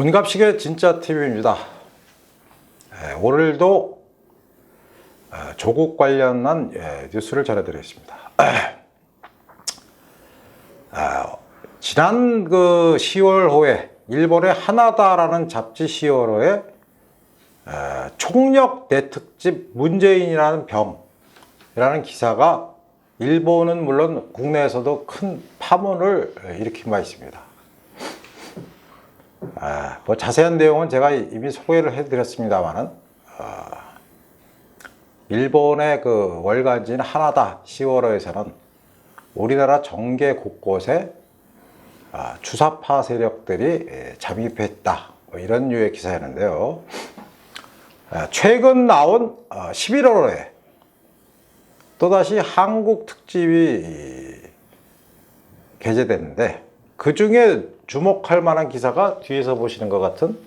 온갑식의 진짜 TV입니다. 오늘도 어, 조국 관련한 예, 뉴스를 전해드리겠습니다. 아, 지난 그 10월호에 일본의 하나다라는 잡지 10월호에 어, 총력 대특집 문재인이라는 병이라는 기사가 일본은 물론 국내에서도 큰 파문을 일으킨 바 있습니다. 아, 뭐 자세한 내용은 제가 이미 소개를 해드렸습니다만은 어, 일본의 그 월간지인 하나다 10월호에서는 우리나라 정계 곳곳에 아, 주사파 세력들이 예, 잠입했다 뭐 이런 류의 기사였는데요. 아, 최근 나온 11월호에 또다시 한국 특집이 이, 게재됐는데 그 중에 주목할 만한 기사가 뒤에서 보시는 것 같은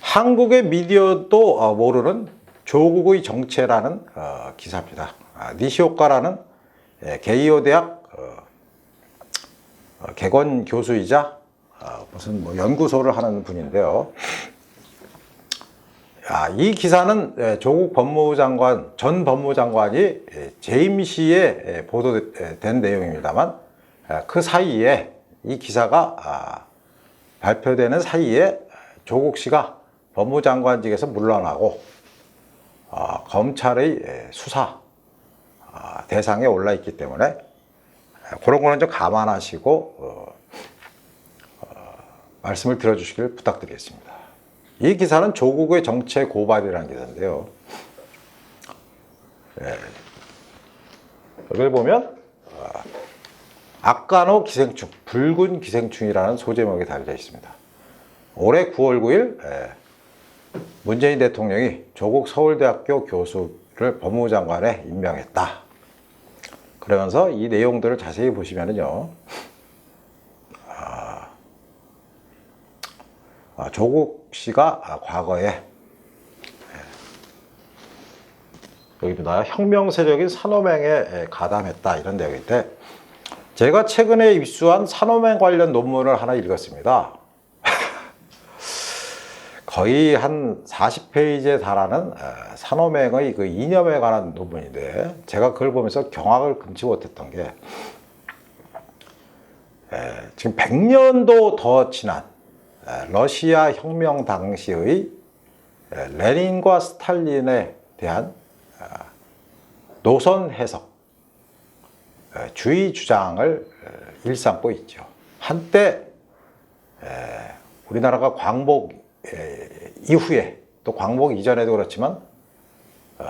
한국의 미디어도 어, 모르는 조국의 정체라는 어, 기사입니다. 아, 니시오카라는 예, 게이오 대학 어, 어, 개건 교수이자 어, 무슨 뭐 연구소를 하는 분인데요. 아, 이 기사는 예, 조국 법무부 장관 전 법무부 장관이 예, 재임 시에 예, 보도된 내용입니다만 아, 그 사이에 이 기사가 아, 발표되는 사이에 조국 씨가 법무부 장관직에서 물러나고 아, 검찰의 예, 수사 아, 대상에 올라 있기 때문에 예, 그런 거는 좀 감안하시고 어, 어, 말씀을 들어주시길 부탁드리겠습니다. 이 기사는 조국의 정체 고발이라는 기사인데요. 예. 여기를 보면 아, 악간호 기생충, 붉은 기생충이라는 소제목이 달려 있습니다. 올해 9월 9일 예, 문재인 대통령이 조국 서울대학교 교수를 법무부 장관에 임명했다. 그러면서 이 내용들을 자세히 보시면은요. 아, 아, 조국 씨가 아, 과거에 예, 여기입니다. 혁명 세력인 산호맹에 예, 가담했다 이런 내용인데 제가 최근에 입수한 산호맹 관련 논문을 하나 읽었습니다. 거의 한 40페이지에 달하는 어, 산호맹의 그 이념에 관한 논문인데 제가 그걸 보면서 경악을 금치 못했던 게 에, 지금 100년도 더 지난 에, 러시아 혁명 당시의 에, 레닌과 스탈린에 대한 어, 노선 해석, 에, 주의 주장을 에, 일삼고 있죠. 한때 에, 우리나라가 광복 에, 이후에 또 광복 이전에도 그렇지만 어,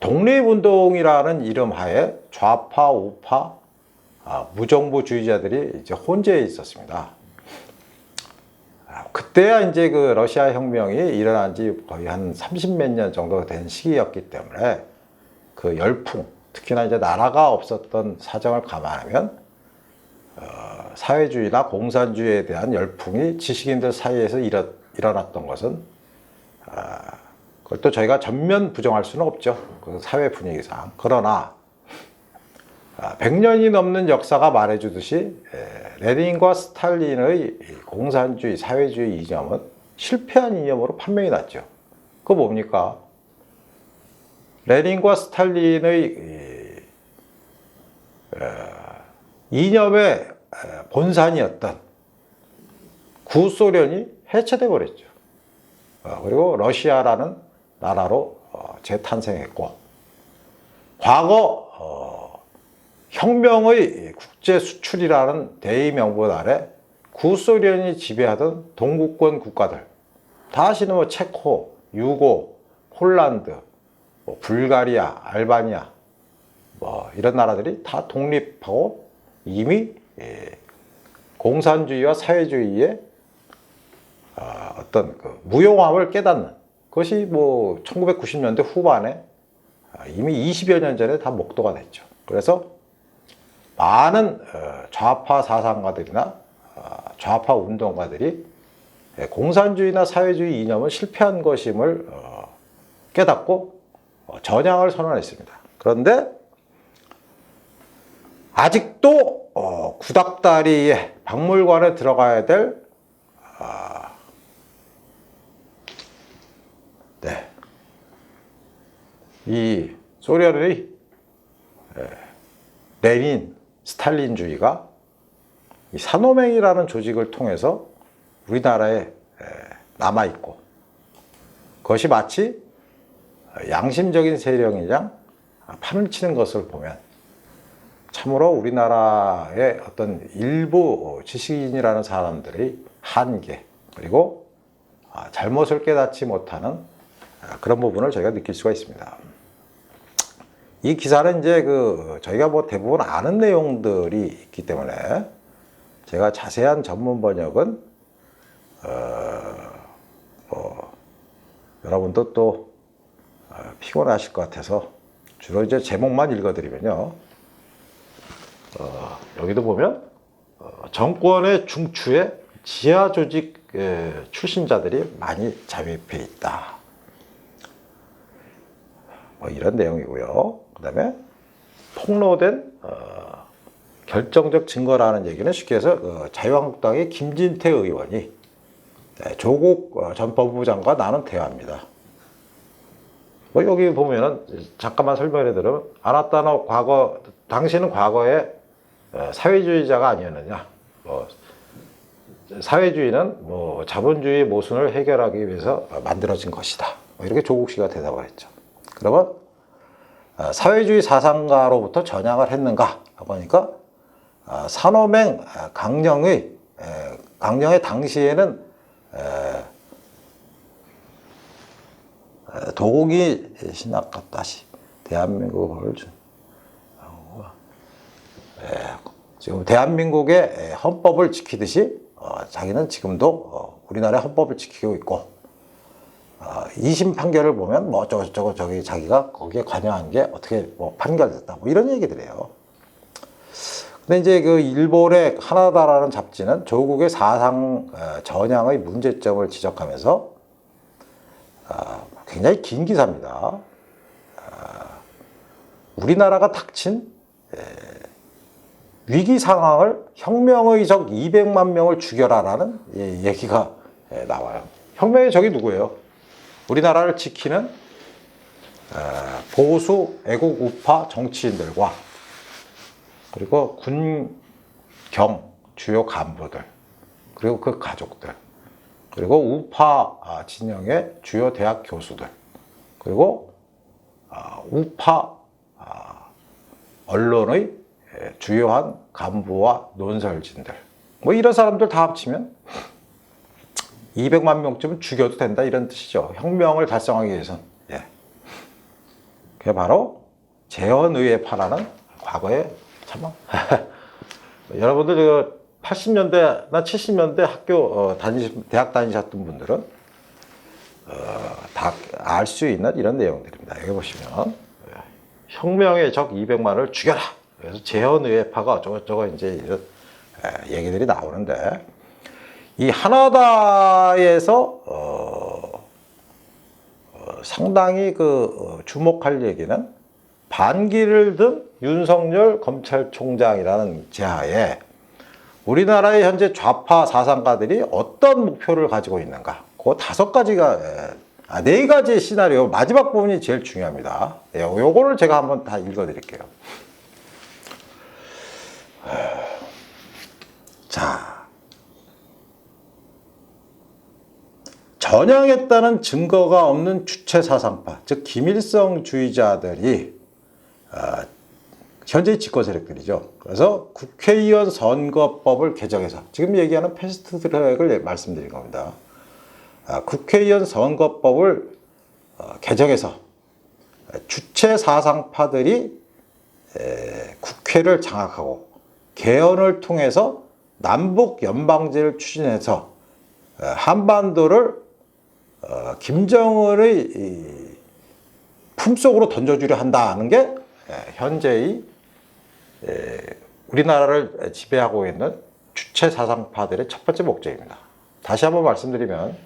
독립운동이라는 이름 하에 좌파 우파 아, 무정부주의자들이 이제 혼재해 있었습니다. 아, 그때야 이제 그 러시아 혁명이 일어난 지 거의 한 30 몇 년 정도 된 시기였기 때문에 그 열풍, 특히나 이제 나라가 없었던 사정을 감안하면 어, 사회주의나 공산주의에 대한 열풍이 지식인들 사이에서 일어, 일어났던 것은 아, 그걸 또 저희가 전면 부정할 수는 없죠. 그 사회 분위기상. 그러나 아, 100년이 넘는 역사가 말해주듯이 에, 레닌과 스탈린의 이 공산주의, 사회주의 이념은 실패한 이념으로 판명이 났죠. 그거 뭡니까? 레닌과 스탈린의 이, 에, 이념의 에, 본산이었던 구소련이 해체돼 버렸죠. 어, 그리고 러시아라는 나라로 어, 재탄생했고 과거 어, 혁명의 국제 수출이라는 대의 명분 아래 구소련이 지배하던 동구권 국가들 다시는 뭐 체코, 유고, 폴란드, 뭐 불가리아, 알바니아 뭐 이런 나라들이 다 독립하고 이미 예, 공산주의와 사회주의의 아, 어떤 그 무용함을 깨닫는 그것이 뭐 1990년대 후반에 아, 이미 20여 년 전에 다 목도가 됐죠. 그래서 많은 어, 좌파 사상가들이나 어, 좌파 운동가들이 예, 공산주의나 사회주의 이념은 실패한 것임을 어, 깨닫고 전향을 선언했습니다. 그런데 아직도 구닥다리에 박물관에 들어가야 될 아, 네. 이 소련의 에, 레닌, 스탈린주의가 이 산호맹이라는 조직을 통해서 우리나라에 에, 남아있고 그것이 마치 양심적인 세력이냐 판을 치는 것을 보면 참으로 우리나라의 어떤 일부 지식인이라는 사람들의 한계 그리고 아, 잘못을 깨닫지 못하는 아, 그런 부분을 저희가 느낄 수가 있습니다. 이 기사는 이제 그 저희가 뭐 대부분 아는 내용들이 있기 때문에 제가 자세한 전문 번역은 어 뭐 여러분도 또 어, 피곤하실 것 같아서 주로 이제 제목만 읽어드리면요. 어, 여기도 보면 어, 정권의 중추에 지하 조직 에, 출신자들이 많이 잠입해 있다. 뭐 이런 내용이고요. 그다음에 폭로된 어, 결정적 증거라는 얘기는 쉽게 해서 어, 자유한국당의 김진태 의원이 네, 조국 어, 전 법무부 장관 나눈 대화입니다. 뭐 여기 보면은 잠깐만 설명해 드리면 아나타노 과거 당신은 과거에 어, 사회주의자가 아니었느냐? 뭐 사회주의는 뭐 자본주의 모순을 해결하기 위해서 만들어진 것이다. 뭐 이렇게 조국 씨가 대답을 했죠. 그러면 어, 사회주의 사상가로부터 전향을 했는가? 하니까 어, 산호맹 어, 강령의 에, 강령의 당시에는 도곡이 신학과 다시 대한민국을 준- 지금 대한민국의 헌법을 지키듯이 어, 자기는 지금도 어, 우리나라의 헌법을 지키고 있고 어, 2심 판결을 보면 뭐 어쩌고 저쩌고 저기 자기가 거기에 관여한 게 어떻게 뭐 판결됐다 뭐 이런 얘기들이에요. 근데 이제 그 일본의 하나다라는 잡지는 조국의 사상 어, 전향의 문제점을 지적하면서 어, 굉장히 긴 기사입니다. 어, 우리나라가 닥친 위기 상황을 혁명의 적 200만 명을 죽여라라는 예, 얘기가 예, 나와요. 혁명의 적이 누구예요? 우리나라를 지키는 어, 보수 애국 우파 정치인들과 그리고 군경 주요 간부들 그리고 그 가족들 그리고 우파 아, 진영의 주요 대학 교수들 그리고 아, 우파 아, 언론의 예, 주요한 간부와 논설진들 뭐 이런 사람들 다 합치면 200만 명쯤은 죽여도 된다 이런 뜻이죠. 혁명을 달성하기 위해선 예. 그게 바로 재헌의회파라는 과거에 참 여러분들 그 80년대나 70년대 학교 어, 다니 대학 다니셨던 분들은 어, 다알 수 있는 이런 내용들입니다. 여기 보시면 예. 혁명의 적 200만을 죽여라. 그래서 재헌의회파가 저쩌고 이제 이런 예, 얘기들이 나오는데 이 하나다에서 어, 어, 상당히 그 어, 주목할 얘기는 반기를 든 윤석열 검찰총장이라는 제하에 우리나라의 현재 좌파 사상가들이 어떤 목표를 가지고 있는가? 그 다섯 가지가 예, 아, 네 가지의 시나리오 마지막 부분이 제일 중요합니다. 예, 요거를 제가 한번 다 읽어 드릴게요. 자, 전향했다는 증거가 없는 주체 사상파, 즉 김일성 주의자들이 어, 현재 집권 세력들이죠. 그래서 국회의원 선거법을 개정해서 지금 얘기하는 패스트 트랙을 말씀드린 겁니다. 아, 국회의원 선거법을 어, 개정해서 주체 사상파들이 에, 국회를 장악하고 개헌을 통해서 남북 연방제를 추진해서 어, 한반도를 어, 김정은의 이 품속으로 던져주려 한다는 게 에, 현재의 에, 우리나라를 지배하고 있는 주체 사상파들의 첫 번째 목적입니다. 다시 한번 말씀드리면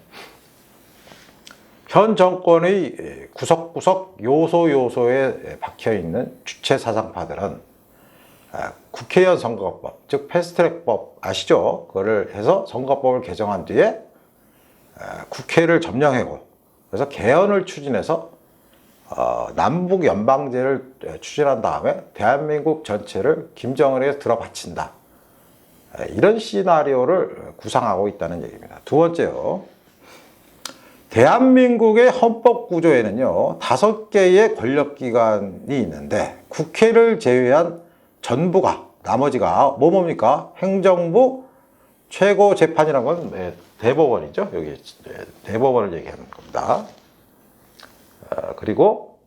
현 정권의 구석구석 요소 요소에 박혀 있는 주체 사상파들은 아, 국회의원 선거법, 즉 패스트트랙법 아시죠? 그거를 해서 선거법을 개정한 뒤에 에, 국회를 점령하고 그래서 개헌을 추진해서 어, 남북 연방제를 에, 추진한 다음에 대한민국 전체를 김정은에게 들어바친다. 에, 이런 시나리오를 구상하고 있다는 얘기입니다. 두 번째요. 대한민국의 헌법 구조에는요, 다섯 개의 권력기관이 있는데, 국회를 제외한 전부가, 나머지가 뭐 뭡니까? 행정부, 최고재판이라는 건 네, 대법원이죠. 여기 네, 대법원을 얘기하는 겁니다. 어, 그리고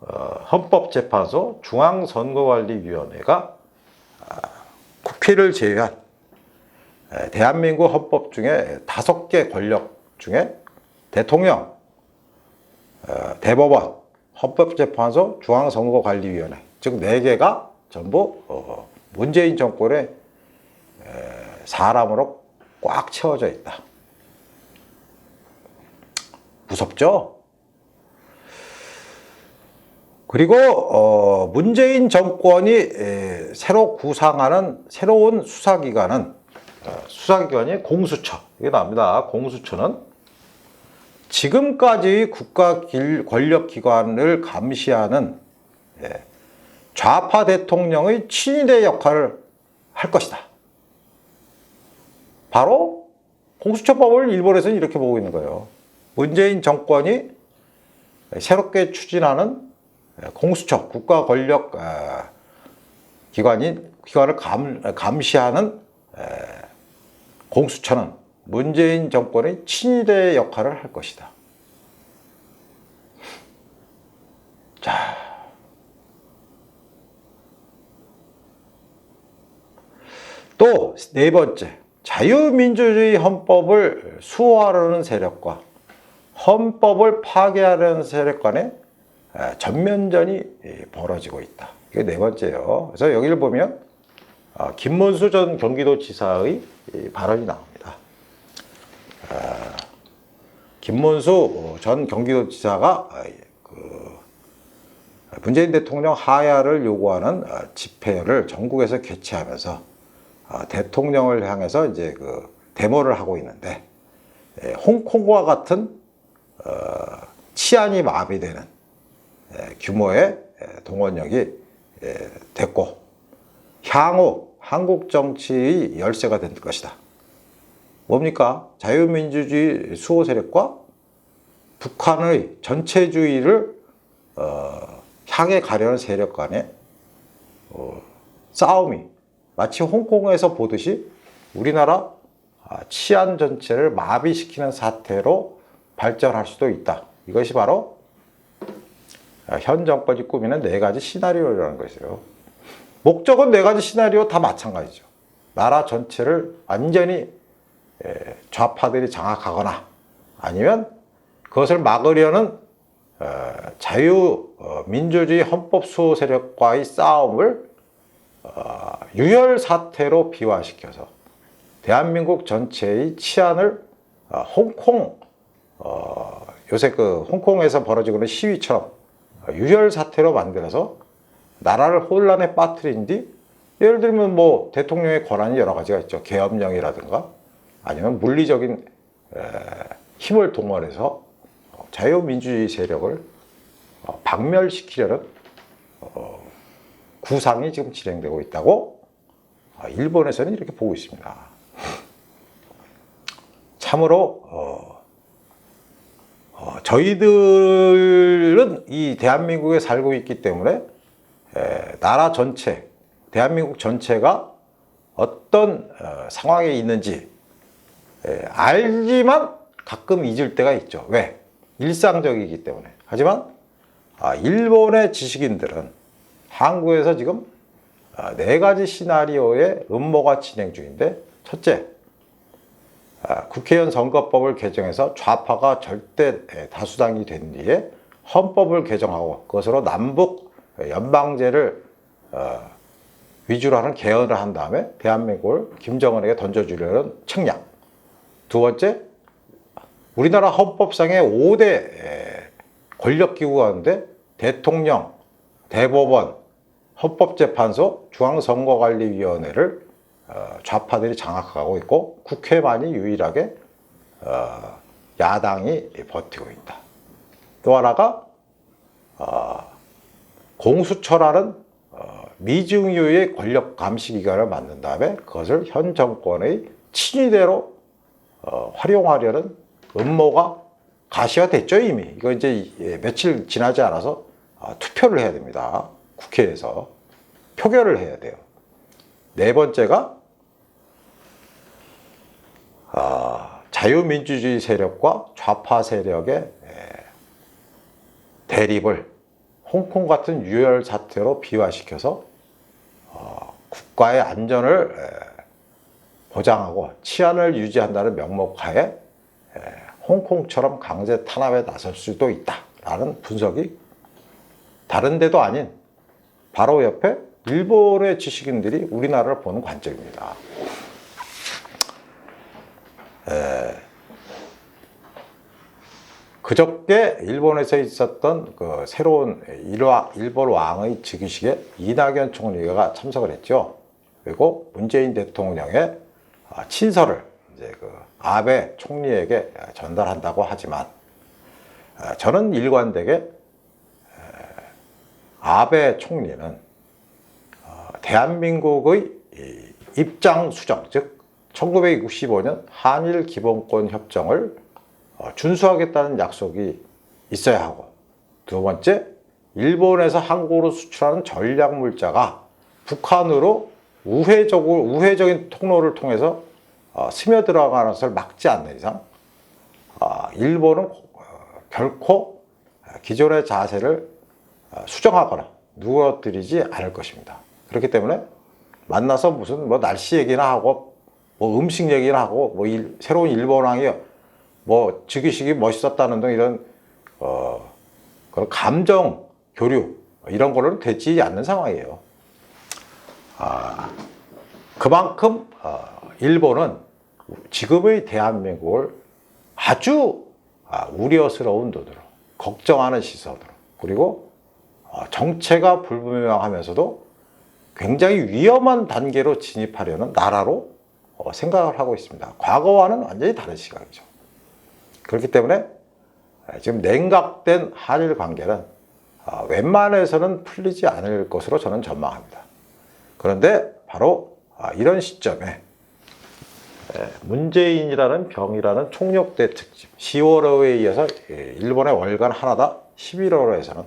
어, 헌법재판소, 중앙선거관리위원회가 아, 국회를 제외한 에, 대한민국 헌법 중에 다섯 개 권력 중에 대통령, 어, 대법원, 헌법재판소, 중앙선거관리위원회 즉 네 개가 전부 어, 문재인 정권의 에, 사람으로 꽉 채워져 있다. 무섭죠? 그리고 어, 문재인 정권이 에, 새로 구상하는 새로운 수사기관은 어, 수사기관이 공수처 이게 나옵니다. 공수처는 지금까지 국가 길- 권력기관을 감시하는 예, 좌파 대통령의 친위대 역할을 할 것이다. 바로 공수처법을 일본에서는 이렇게 보고 있는 거예요. 문재인 정권이 새롭게 추진하는 공수처 국가 권력 어, 기관인 기관을 감, 감시하는 에, 공수처는 문재인 정권의 친위대 역할을 할 것이다. 자. 또 네 번째, 자유민주주의 헌법을 수호하려는 세력과 헌법을 파괴하려는 세력 간의 에, 전면전이 예, 벌어지고 있다. 이게 네 번째예요. 그래서 여기를 보면 어, 김문수 전 경기도지사의 이 발언이 나옵니다. 아, 김문수 전 경기도지사가 아, 그 문재인 대통령 하야를 요구하는 어, 집회를 전국에서 개최하면서 어, 대통령을 향해서 이제 그 데모를 하고 있는데 에, 홍콩과 같은 어, 치안이 마비되는 에, 규모의 에, 동원력이 에, 됐고 향후 한국 정치의 열쇠가 될 것이다. 뭡니까? 자유민주주의 수호 세력과 북한의 전체주의를 어, 향해 가려는 세력 간의 어, 싸움이 마치 홍콩에서 보듯이 우리나라 아, 치안 전체를 마비시키는 사태로 발전할 수도 있다. 이것이 바로 아, 현 정권이 꾸미는 네 가지 시나리오라는 것이에요. 목적은 네 가지 시나리오 다 마찬가지죠. 나라 전체를 완전히 에, 좌파들이 장악하거나 아니면 그것을 막으려는 어, 자유 어, 민주주의 헌법 수호 세력과의 싸움을 어, 유혈 사태로 비화시켜서 대한민국 전체의 치안을 어, 홍콩 어, 요새 그 홍콩에서 벌어지고 있는 시위처럼 어, 유혈 사태로 만들어서 나라를 혼란에 빠뜨린 뒤 예를 들면 뭐 대통령의 권한이 여러 가지가 있죠. 계엄령이라든가 아니면 물리적인 에, 힘을 동원해서 어, 자유민주주의 세력을 어, 박멸시키려는 어, 구상이 지금 진행되고 있다고 아, 일본에서는 이렇게 보고 있습니다. 참으로 어, 어, 저희들은 이 대한민국에 살고 있기 때문에 에, 나라 전체, 대한민국 전체가 어떤 어, 상황에 있는지 에, 알지만 가끔 잊을 때가 있죠. 왜? 일상적이기 때문에. 하지만 아, 일본의 지식인들은 한국에서 지금 아, 네 가지 시나리오의 음모가 진행 중인데 첫째, 아, 국회의원 선거법을 개정해서 좌파가 절대 에, 다수당이 된 뒤에 헌법을 개정하고 그것으로 남북 연방제를 어, 위주로 하는 개헌을 한 다음에 대한민국을 김정은에게 던져주려는 책략. 두 번째, 우리나라 헌법상의 5대 권력기구 가운데 대통령, 대법원, 헌법재판소, 중앙선거관리위원회를 어, 좌파들이 장악하고 있고 국회만이 유일하게 어, 야당이 버티고 있다. 또 하나가 어, 공수처라는 어, 미증유의 권력 감시 기관을 만든 다음에 그것을 현 정권의 친위대로 어, 활용하려는 음모가 가시가 됐죠 이미. 이거 이제 예, 며칠 지나지 않아서 아, 투표를 해야 됩니다. 국회에서 표결을 해야 돼요. 네 번째가 아, 자유민주주의 세력과 좌파 세력의 예, 대립을 홍콩 같은 유혈 사태로 비화시켜서 어, 국가의 안전을 에, 보장하고 치안을 유지한다는 명목하에 에, 홍콩처럼 강제 탄압에 나설 수도 있다라는 분석이 다른 데도 아닌 바로 옆에 일본의 지식인들이 우리나라를 보는 관점입니다. 그저께 일본에서 있었던 그 새로운 일화, 일본 왕의 즉위식에 이낙연 총리가 참석을 했죠. 그리고 문재인 대통령의 아, 친서를 이제 그 아베 총리에게 전달한다고 하지만 아, 저는 일관되게 아베 총리는 어, 대한민국의 이 입장 수정, 즉 1965년 한일 기본권 협정을 어, 준수하겠다는 약속이 있어야 하고 두 번째 일본에서 한국으로 수출하는 전략 물자가 북한으로 우회적으로 우회적인 통로를 통해서 어, 스며들어가는 것을 막지 않는 이상 아, 일본은 어, 결코 기존의 자세를 어, 수정하거나 누그러뜨리지 않을 것입니다. 그렇기 때문에 만나서 무슨 뭐 날씨 얘기나 하고 뭐 음식 얘기나 하고 뭐 일- 새로운 일본 왕이 뭐 즉위식이 멋있었다는 등 이런 어 그런 감정 교류 이런 거는 되지 않는 상황이에요. 아 그만큼 어, 일본은 지금의 대한민국을 아주 아, 우려스러운 눈으로 걱정하는 시선으로 그리고 어, 정체가 불분명하면서도 굉장히 위험한 단계로 진입하려는 나라로 어, 생각을 하고 있습니다. 과거와는 완전히 다른 시각이죠. 그렇기 때문에 지금 냉각된 한일 관계는 아, 웬만해서는 풀리지 않을 것으로 저는 전망합니다. 그런데 바로 아, 이런 시점에 에, 문재인이라는 병이라는 총력대 특집 10월호에 이어서 예, 일본의 월간 하나다 11월호에서는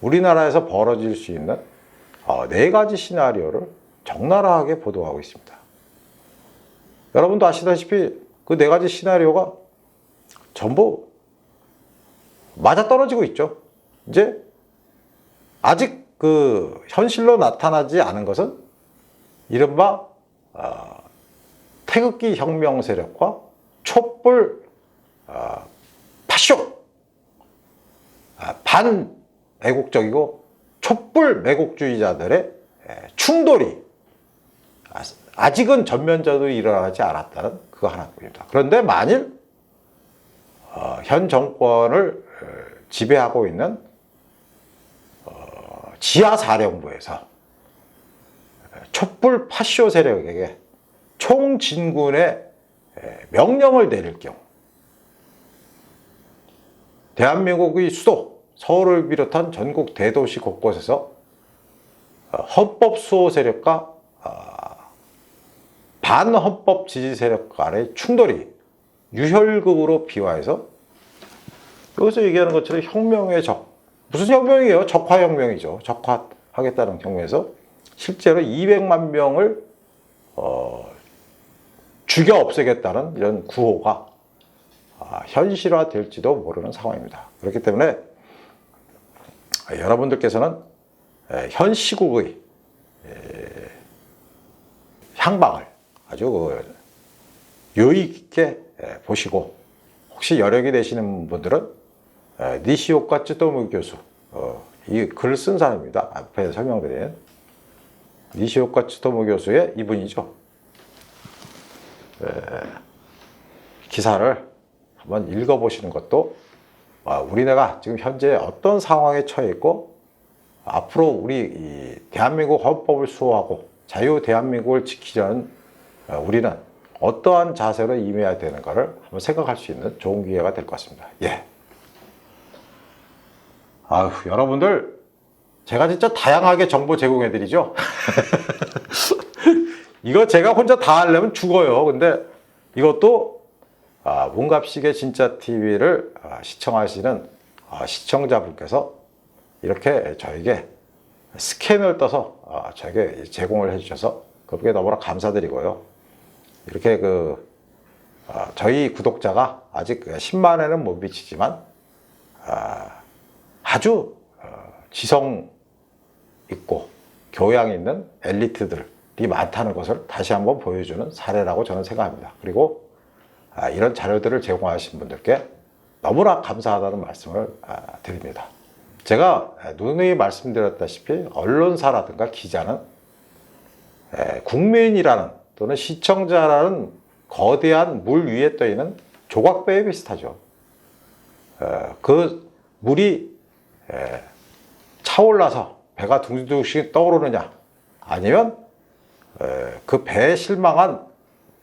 우리나라에서 벌어질 수 있는 어, 네 가지 시나리오를 적나라하게 보도하고 있습니다. 여러분도 아시다시피 그 네 가지 시나리오가 전부 맞아 떨어지고 있죠. 이제 아직 그 현실로 나타나지 않은 것은 이른바 어, 태극기 혁명 세력과 촛불 어, 파쇼 아, 반 애국적이고 촛불 매국주의자들의 에, 충돌이 아- 아직은 전면적으로 일어나지 않았다는 그거 하나뿐입니다. 그런데 만일 어, 현 정권을 어, 지배하고 있는 어, 지하 사령부에서 촛불 파쇼 세력에게 총진군의 에, 명령을 내릴 경우 대한민국의 수도 서울을 비롯한 전국 대도시 곳곳에서 어, 헌법 수호 세력과 어, 반헌법 지지 세력 간의 충돌이 유혈극으로 비화해서 여기서 얘기하는 것처럼 혁명의 적 무슨 혁명이에요? 적화혁명이죠. 적화하겠다는 경우에서 실제로 200만 명을 어, 죽여 없애겠다는 이런 구호가 아, 현실화될지도 모르는 상황입니다. 그렇기 때문에 아, 여러분들께서는 에, 현 시국의 에, 향방을 아주 그 유의 깊게 에, 보시고 혹시 여력이 되시는 분들은 에, 니시오카 쯔토무 교수 어, 이 글을 쓴 사람입니다. 앞에 설명드린 니시오카 쯔토무 교수의 이분이죠. 에, 기사를 한번 읽어보시는 것도 아, 우리나라가 지금 현재 어떤 상황에 처해 있고 앞으로 우리 이 대한민국 헌법을 수호하고 자유 대한민국을 지키려는 어, 우리는 어떠한 자세로 임해야 되는가를 한번 생각할 수 있는 좋은 기회가 될 것 같습니다. 예. 아휴, 여러분들, 제가 진짜 다양하게 정보 제공해드리죠? 이거 제가 혼자 다 하려면 죽어요. 근데 이것도 아, 문갑식의 진짜 TV를 시청하시는 아, 시청자분께서 이렇게 저에게 스캔을 떠서 아, 저에게 제공을 해주셔서 그분께 너무나 감사드리고요. 이렇게 그 아, 저희 구독자가 아직 10만에는 못 미치지만 아, 아주 어, 지성 있고 교양 있는 엘리트들이 많다는 것을 다시 한번 보여주는 사례라고 저는 생각합니다. 그리고 아, 이런 자료들을 제공하신 분들께 너무나 감사하다는 말씀을 아, 드립니다. 제가 누누이 말씀드렸다시피 언론사라든가 기자는 에, 국민이라는 또는 시청자라는 거대한 물 위에 떠 있는 조각배에 비슷하죠. 에, 그 물이 에, 차올라서 배가 둥둥씩 떠오르느냐 아니면 에, 그 배에 실망한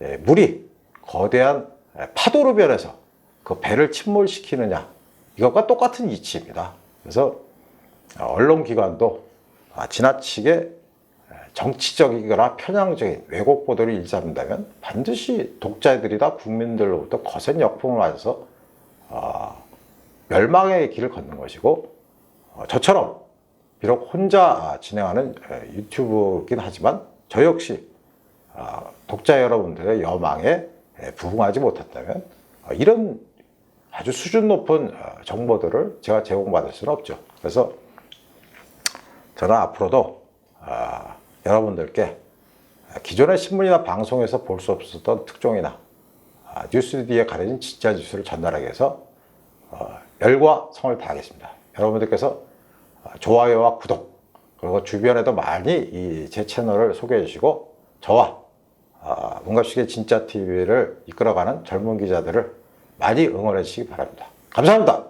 에, 물이 거대한 에, 파도로 변해서 그 배를 침몰시키느냐 이것과 똑같은 이치입니다. 그래서 언론기관도 아, 지나치게 정치적이거나 편향적인 왜곡 보도를 일삼는다면 반드시 독자들이다 국민들로부터 거센 역풍을 맞아서 아, 멸망의 길을 걷는 것이고 어, 저처럼 비록 혼자 진행하는 에, 유튜브긴 하지만 저 역시 아, 독자 여러분들의 여망에 에, 부응하지 못한다면 어, 이런 아주 수준 높은 어, 정보들을 제가 제공받을 수는 없죠. 그래서 저는 앞으로도 아, 여러분들께 기존의 신문이나 방송에서 볼 수 없었던 특종이나 아, 뉴스 뒤에 가려진 진짜 뉴스를 전달하기 위해서 어, 열과 성을 다하겠습니다. 여러분들께서 어, 좋아요와 구독 그리고 주변에도 많이 이제 채널을 소개해 주시고 저와 아, 문갑식의 진짜 TV를 이끌어가는 젊은 기자들을 많이 응원해 주시기 바랍니다. 감사합니다.